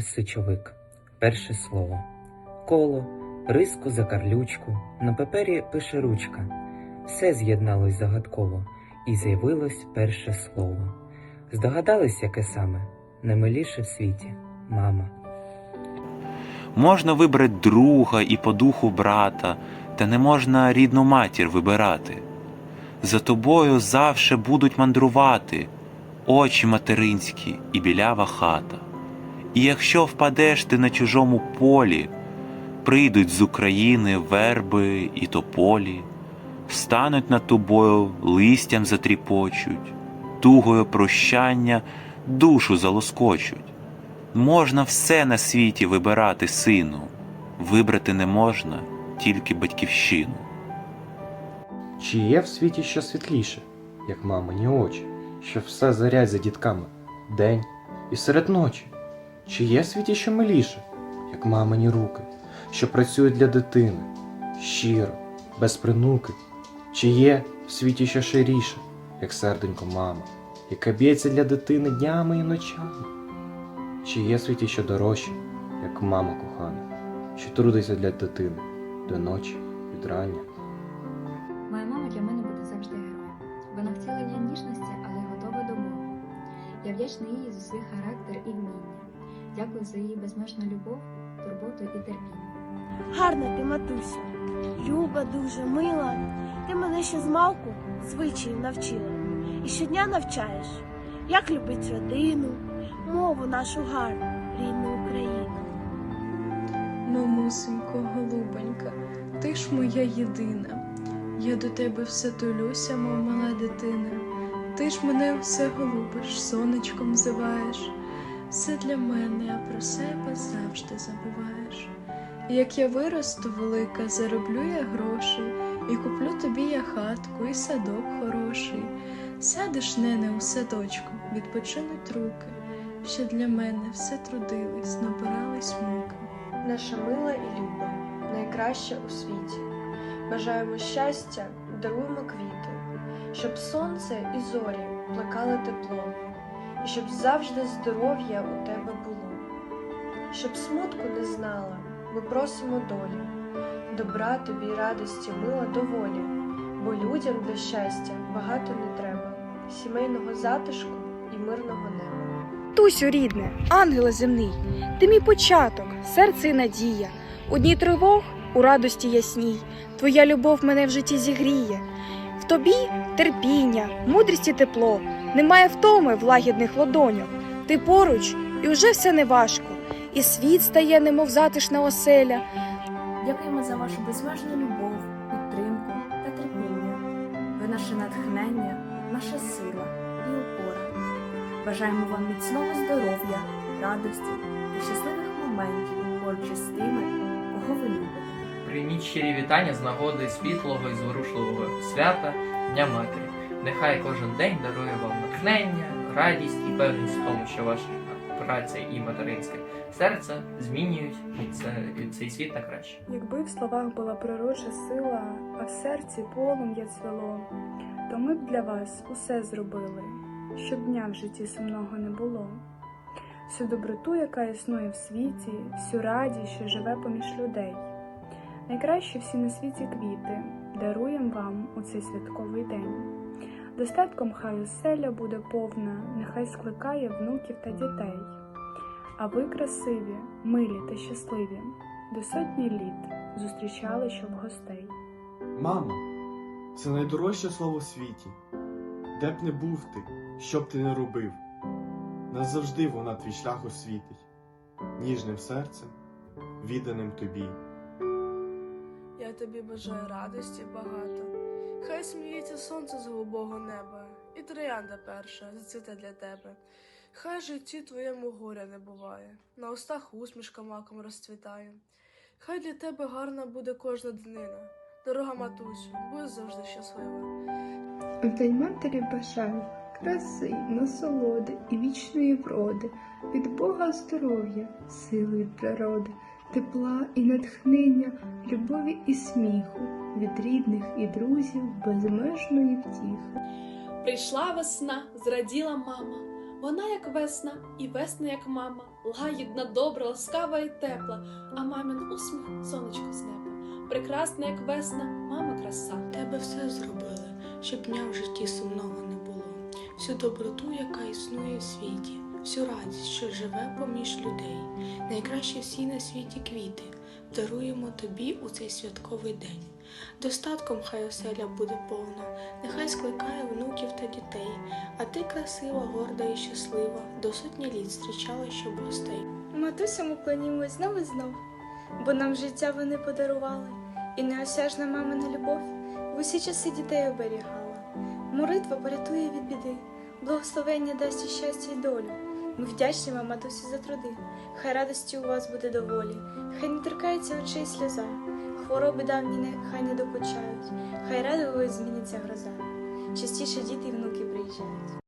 Сичовик. Перше слово. Коло, риску за карлючку, на папері пише ручка. Все з'єдналось загадково, і з'явилось перше слово. Здогадались, яке саме? Наймиліше в світі мама. Можна вибрати друга і по духу брата, та не можна рідну матір вибирати. За тобою завше будуть мандрувати очі материнські і білява хата. І якщо впадеш ти на чужому полі, прийдуть з України верби і тополі, встануть над тобою, листям затріпочуть, тугою прощання душу залоскочуть. Можна все на світі вибирати, сину, вибрати не можна тільки батьківщину. Чи є в світі що світліше, як мамині очі, що все зарять за дітками день і серед ночі? Чи є в світі що миліше, як мамині руки, що працюють для дитини, щиро, без принуки? Чи є в світі що ширіше, як серденько мама, яка б'ється для дитини днями і ночами? Чи є в світі що дорожче, як мама кохана, що трудиться для дитини до ночі від рання? Моя мама для мене буде завжди героєм. Вона втілення ніжності, але готова до бою. Я вдячна їй за свій характер і вміння. Дякую за її безмежну любов, турботу і терпіння. Гарна ти, матусю, люба, дуже мила. Ти мене ще з малку звичаїв навчила. І щодня навчаєш, як любить родину, мову нашу гарну, рідну Україну. Мамусенько, голубонька, ти ж моя єдина. Я до тебе все тулюся, мов мала дитина. Ти ж мене все голубиш, сонечком зиваєш. Все для мене, а про себе завжди забуваєш. Як я виросту велика, зароблю я грошей, і куплю тобі я хатку, і садок хороший. Сядеш, нене, у садочку, відпочинуть руки, що для мене все трудились, набирались муки. наша мила і люба, найкраща у світі. Бажаємо щастя, даруємо квіти, щоб сонце і зорі плекали тепло, щоб завжди здоров'я у тебе було, щоб смутку не знала, ми просимо долі, добра тобі й радості мила доволі, бо людям для щастя багато не треба, сімейного затишку і мирного неба. Тусю, рідне, ангеле земний, ти мій початок, серце і надія. У дні тривог, у радості ясній, твоя любов мене в житті зігріє. В тобі терпіння, мудрість і тепло, немає втоми в лагідних ладонях. Ти поруч, і вже все неважко, і світ стає, немов затишна оселя. Дякуємо за вашу безмежну любов, підтримку та терпіння. Ви наше натхнення, наша сила і опора. Бажаємо вам міцного здоров'я, радості та щасливих моментів поруч із тими, кого ви любите. Прийміть щирі вітання з нагоди світлого і зворушливого свята Дня Матері. Нехай кожен день дарує вам натхнення, радість і певність в тому, що ваша праця і материнське серце змінюють це- цей світ на краще. Якби в словах була пророча сила, а в серці полум'я цвело, то ми б для вас усе зробили, щоб дня в житті сумного не було. Всю доброту, яка існує в світі, всю радість, що живе поміж людей. Найкращі всі на світі квіти даруєм вам у цей святковий день. Достатком хай оселя буде повна, нехай скликає внуків та дітей. А ви красиві, милі та щасливі, до сотні літ зустрічали, щоб гостей. Мамо, це найдорожче слово в світі. Де б не був ти, що б ти не робив, назавжди вона твій шлях освітить, ніжним серцем, відданим тобі. Я тобі бажаю радості багато. Хай сміється сонце з голубого неба, і троянда перша зацвіте для тебе. Хай житті твоєму горя не буває, на устах усмішка маком розцвітає. Хай для тебе гарна буде кожна днина. Дорога матусю, будь завжди щаслива. В День матері бажаю краси, насолоди і вічної вроди, від Бога здоров'я, сили від природи, тепла і натхнення, любові і сміху, від рідних і друзів безмежної втіхи. Прийшла весна, зраділа мама. Вона як весна, і весна як мама. лагідна, добра, ласкава і тепла, а мамин усміх сонечко з неба. Прекрасна, як весна, мама краса. Тебе все зробили, щоб дня в житті сумного не було. Всю доброту, яка існує в світі, всю радість, що живе поміж людей. Найкращі всі на світі квіти даруємо тобі у цей святковий день. Достатком хай оселя буде повна, нехай скликає внуків та дітей, а ти красива, горда і щаслива, до сотні літ зустрічала щоб гостей. Матусям уклонімось знов і знов, бо нам життя вони подарували, і неосяжна мамина любов в усі часи дітей оберігала. Молитва порятує від біди, благословення дасть і щастя й долю. Ми вдячні вам, матусі, за труди. Хай радості у вас буде доволі, хай не торкається очей сльоза, хвороби давні нехай не докучають, хай радовою зміниться гроза. Частіше діти й внуки приїжджають.